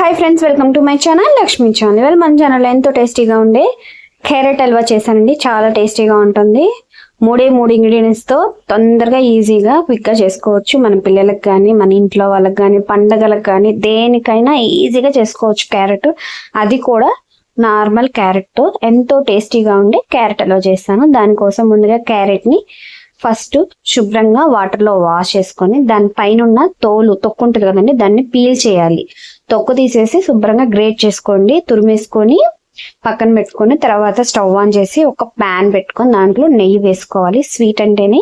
Hi friends welcome to my channel Lakshmi channel. Well మన channel ఎంతో టేస్టీగా ఉండే క్యారెట్ హల్వా చేశానండి. చాలా టేస్టీగా ఉంటుంది. మూడే మూడు ఇంగ్రీడియంట్స్తో తొందరగా ఈజీగా క్విక్గా చేసుకోవచ్చు. మన పిల్లలకు కానీ మన ఇంట్లో వాళ్ళకి కానీ పండగలకు కానీ దేనికైనా ఈజీగా చేసుకోవచ్చు క్యారెట్. అది కూడా నార్మల్ క్యారెట్తో ఎంతో టేస్టీగా ఉండే క్యారెట్ హల్వా చేస్తాను. దానికోసం ముందుగా క్యారెట్ని ఫస్ట్ శుభ్రంగా వాటర్లో వాష్ చేసుకొని దాని పైన ఉన్న తోలు తొక్కు ఉంటుంది కదండి దాన్ని పీల్ చేయాలి. తొక్కు తీసేసి శుభ్రంగా గ్రేట్ చేసుకోండి. తురిమేసుకొని పక్కన పెట్టుకొని తర్వాత స్టవ్ ఆన్ చేసి ఒక ప్యాన్ పెట్టుకొని దాంట్లో నెయ్యి వేసుకోవాలి. స్వీట్ అంటేనే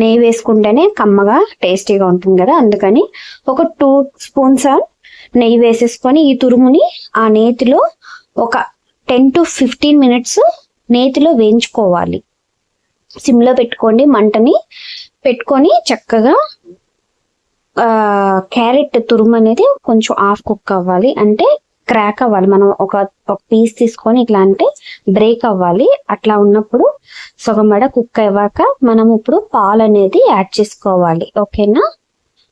నెయ్యి వేసుకుంటేనే కమ్మగా టేస్టీగా ఉంటుంది కదా. అందుకని ఒక టూ స్పూన్స్ నెయ్యి వేసేసుకొని ఈ తురుముని ఆ నేతిలో ఒక టెన్ టు ఫిఫ్టీన్ మినిట్స్ నేతిలో వేయించుకోవాలి. సిమ్లో పెట్టుకోండి మంటని పెట్టుకొని చక్కగా క్యారెట్ తురుము అనేది కొంచెం హాఫ్ కుక్ అవ్వాలి. అంటే క్రాక్ అవ్వాలి. మనం ఒక ఒక పీస్ తీసుకొని ఇట్లా అంటే బ్రేక్ అవ్వాలి. అట్లా ఉన్నప్పుడు సగమడ కుక్ అయ్యాక మనం ఇప్పుడు పాలు అనేది యాడ్ చేసుకోవాలి. ఓకేనా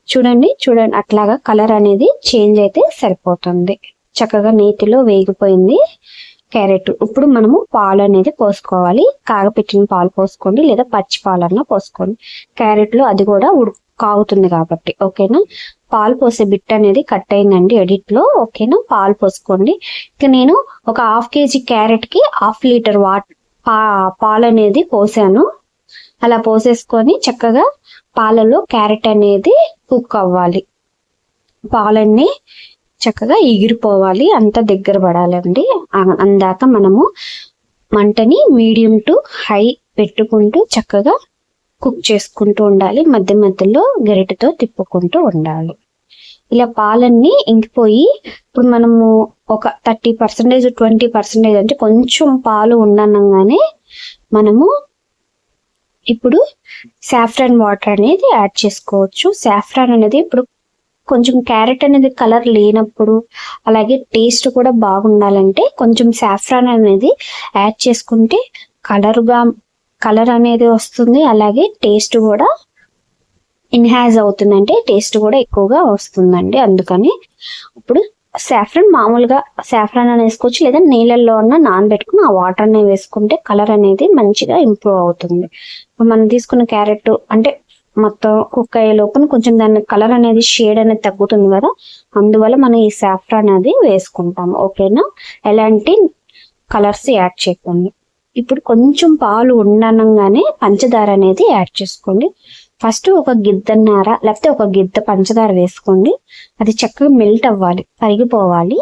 చూడండి చూడండి. అట్లాగా కలర్ అనేది చేంజ్ అయితే సరిపోతుంది. చక్కగా నేతిలో వేగిపోయింది. క్యారెట్. ఇప్పుడు మనము పాలు అనేది పోసుకోవాలి. కాగపెట్టిన పాలు పోసుకోండి లేదా పచ్చి పాలన్నా పోసుకోండి. క్యారెట్లో అది కూడా ఉడు కాగుతుంది కాబట్టి ఓకేనా? పాలు పోసే బిట్ అనేది కట్ అయిందండి ఎడిట్లో ఓకేనా? పాలు పోసుకోండి. ఇక నేను ఒక హాఫ్ కేజీ క్యారెట్కి హాఫ్ లీటర్ వాట్ పా పాలు అనేది పోసాను. అలా పోసేసుకొని చక్కగా పాలలో క్యారెట్ అనేది కుక్ అవ్వాలి. పాలన్నీ చక్కగా ఎగిరిపోవాలి అంత దగ్గర పడాలండి. అందాక మనము మంటని మీడియం టు హై పెట్టుకుంటూ చక్కగా కుక్ చేసుకుంటూ ఉండాలి. మధ్య మధ్యలో గరిటతో తిప్పుకుంటూ ఉండాలి. ఇలా పాలన్నీ ఇంకిపోయి ఇప్పుడు మనము ఒక థర్టీ పర్సెంటేజ్ ట్వంటీ పర్సెంటేజ్ అంటే కొంచెం పాలు ఉండనంగానే మనము ఇప్పుడు సాఫ్రాన్ వాటర్ అనేది యాడ్ చేసుకోవచ్చు. సాఫ్రాన్ అనేది ఇప్పుడు కొంచెం క్యారెట్ అనేది కలర్ లేనప్పుడు అలాగే టేస్ట్ కూడా బాగుండాలంటే కొంచెం సాఫ్రాన్ అనేది యాడ్ చేసుకుంటే కలర్గా కలర్ అనేది వస్తుంది. అలాగే టేస్ట్ కూడా ఇన్హాజ్ అవుతుంది. అంటే టేస్ట్ కూడా ఎక్కువగా వస్తుందండి. అందుకని ఇప్పుడు సాఫ్రాన్ మామూలుగా సాఫ్రాన్ అని వేసుకోవచ్చు. లేదా నీళ్ళల్లో ఉన్న నానబెట్టుకుని ఆ వాటర్ని వేసుకుంటే కలర్ అనేది మంచిగా ఇంప్రూవ్ అవుతుంది. మనం తీసుకున్న క్యారెట్ అంటే మొత్తం కుక్ అయ్యే లోపల కొంచెం దాని కలర్ అనేది షేడ్ అనేది తగ్గుతుంది కదా. అందువల్ల మనం ఈ సాఫ్రాన్ అనేది వేసుకుంటాము. ఓకేనా ఎలాంటి కలర్స్ యాడ్ చేయకండి. ఇప్పుడు కొంచెం పాలు ఉండనంగానే పంచదార అనేది యాడ్ చేసుకోండి. ఫస్ట్ ఒక గిద్దన్నర లేకపోతే ఒక గిద్ద పంచదార వేసుకోండి. అది చక్కగా మెల్ట్ అవ్వాలి కరిగిపోవాలి.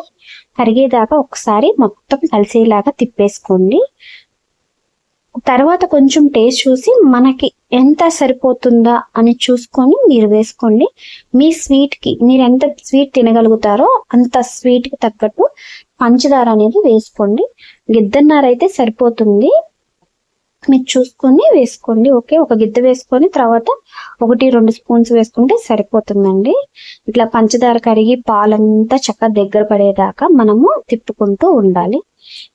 కరిగేదాకా ఒకసారి మొత్తం కలిసేలాగా తిప్పేసుకోండి. తర్వాత కొంచెం టేస్ట్ చూసి మనకి ఎంత సరిపోతుందా అని చూసుకొని మీరు వేసుకోండి. మీ స్వీట్కి మీరు ఎంత స్వీట్ తినగలుగుతారో అంత స్వీట్కి తగ్గట్టు పంచదార అనేది వేసుకోండి. గిద్దన్నర అయితే సరిపోతుంది. మీరు చూసుకొని వేసుకోండి ఓకే? ఒక గిద్ద వేసుకొని తర్వాత ఒకటి రెండు స్పూన్స్ వేసుకుంటే సరిపోతుందండి. ఇట్లా పంచదార కరిగి పాలంతా చక్కగా దగ్గర పడేదాకా మనము తిప్పుకుంటూ ఉండాలి.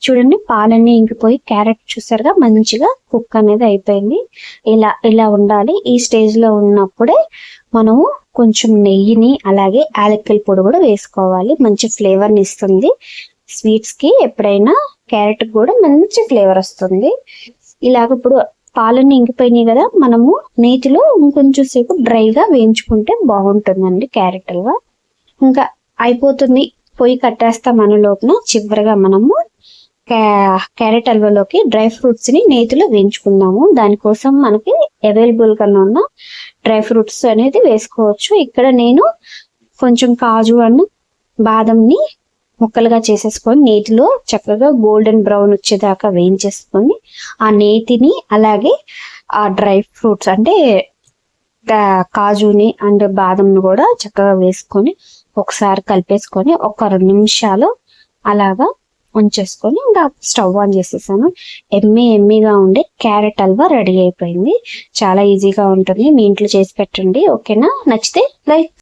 చూడండి పాలన్నీ ఇంకిపోయి క్యారెట్ చూసారుగా మంచిగా కుక్ అనేది అయిపోయింది. ఇలా ఇలా ఉండాలి. ఈ స్టేజ్లో ఉన్నప్పుడే మనము కొంచెం నెయ్యిని అలాగే యాలక్కల పొడి కూడా వేసుకోవాలి. మంచి ఫ్లేవర్ని ఇస్తుంది. స్వీట్స్కి ఎప్పుడైనా క్యారెట్ కూడా మంచి ఫ్లేవర్ వస్తుంది. ఇలాగ ఇప్పుడు పాలన్నీ ఇంకిపోయినాయి కదా మనము నీటిలో ఇంకొంచెం సేపు డ్రైగా వేయించుకుంటే బాగుంటుందండి క్యారెట్ హల్వా ఇంకా అయిపోతుంది పొయ్యి కట్టేస్తాం మన లోపల చివరిగా మనము క్యారెట్ హల్వాలోకి డ్రై ఫ్రూట్స్ని నేతిలో వేయించుకుందాము. దానికోసం మనకి అవైలబుల్గా ఉన్న డ్రై ఫ్రూట్స్ అనేది వేసుకోవచ్చు. ఇక్కడ నేను కొంచెం కాజు అండ్ బాదంని ముక్కలుగా చేసేసుకొని నీటిలో చక్కగా గోల్డెన్ బ్రౌన్ వచ్చేదాకా వేయించేసుకొని ఆ నేతిని అలాగే ఆ డ్రై ఫ్రూట్స్ అంటే కాజుని అండ్ బాదంని కూడా చక్కగా వేసుకొని ఒకసారి కలిపేసుకొని ఒక రెండు నిమిషాలు అలాగా ఉంచేసుకొని ఇంకా స్టవ్ ఆన్ చేసేసాను. ఎమ్మి ఎమ్మిగా ఉండే క్యారెట్ హల్వా రెడీ అయిపోయింది. చాలా ఈజీగా ఉంటుంది. మీ ఇంట్లో చేసి పెట్టండి. ఓకేనా? నచ్చితే లైక్